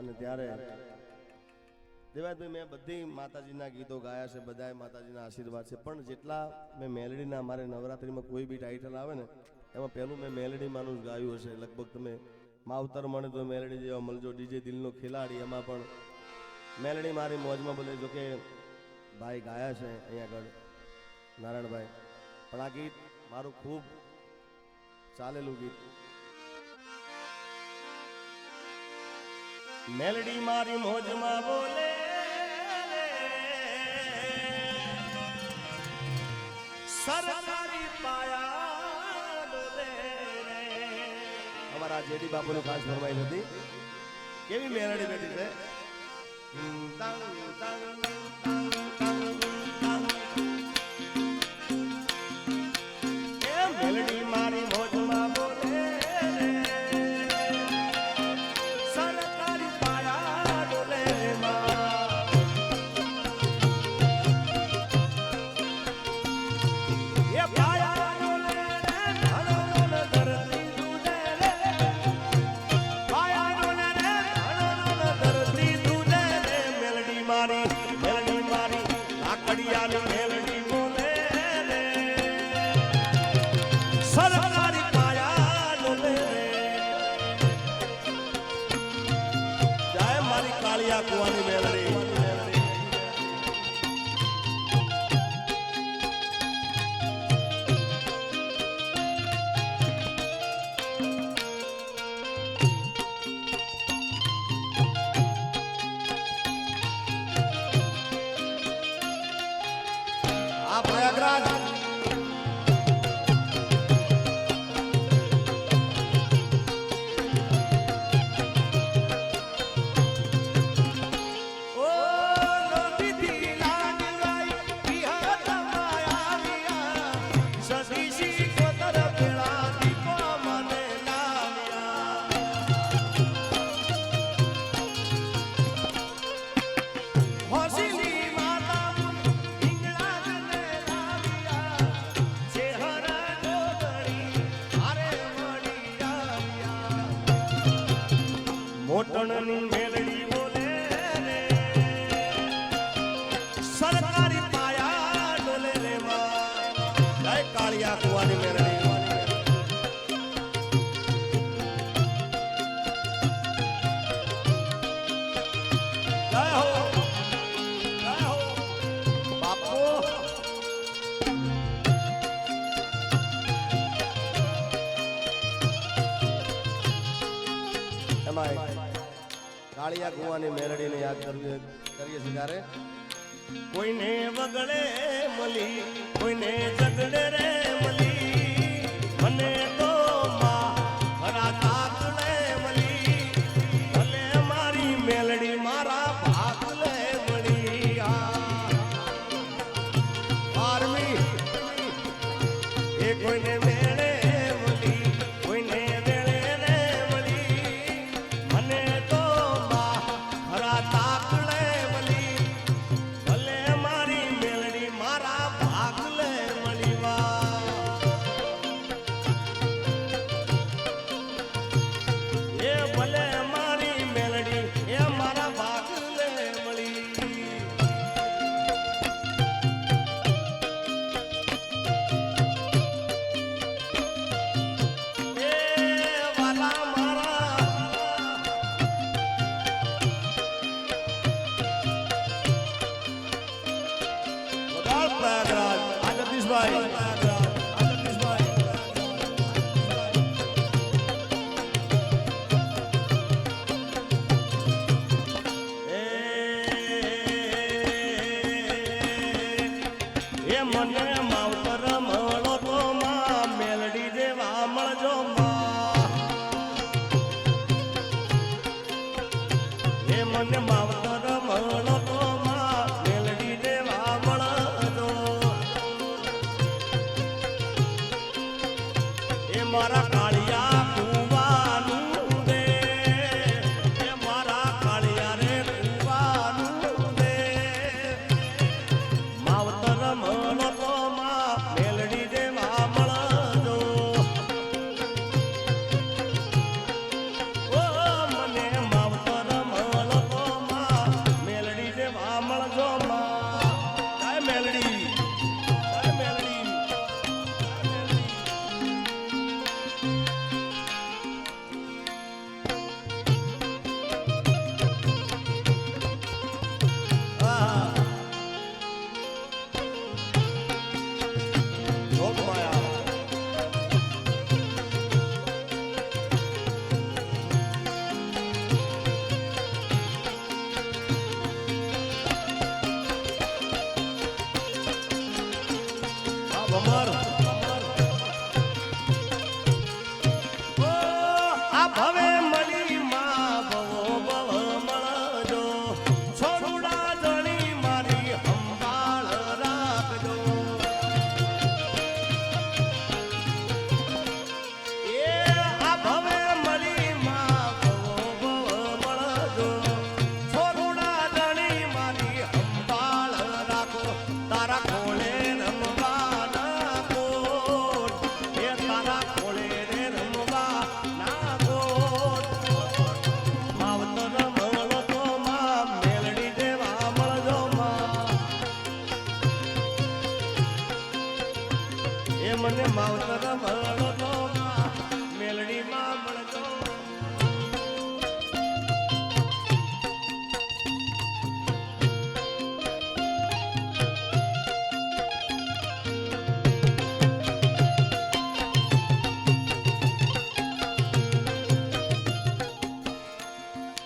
અને ત્યારે દેવાદભાઈ, મેં બધી માતાજીના ગીતો ગાયા છે બધાએ માતાજીના આશીર્વાદ છે, પણ જેટલા મેં મેલેડીના મારે નવરાત્રિમાં કોઈ બી ટાઇટલ આવે ને, એમાં પહેલું મેં મેલેડીમાંનું જ ગાયું હશે. લગભગ તમે માવતર મને તો મેલેડી જેવા મળજો ડીજે દિલનો ખેલાડી, એમાં પણ મેલડી મારી મોજમાં બોલે, જો કે ભાઈ ગાયા છે અહીંયા આગળ નારાયણભાઈ. પણ આ ગીત મારું ખૂબ ચાલેલું ગીત. મેલડી મારી મોજમાં બોલે સરકારી પાયા અમારા જેડી બાપુનું ખાસ ફરમાઈ હતી. કેવી મેલડી બેઠી છે? તંગ, તંગ, આ મોટણની મેલડી બોલે રે સરકારી પાયા ડોલે રે માં જય કાળિયા કુવાની મેલડી Bye. Bye. કાળિયા કુવાની મેલડીને યાદ કરવી કરીએ છીએ ત્યારે કોઈને વગડે મળી કોઈને ઝગડે રે મળી મને તો માં ખરા તાકલે મળી ભલે મારી મેલડી મારા ભાગલે મળી. આ આર્મી એ કોઈને એ એ મને માવતર તો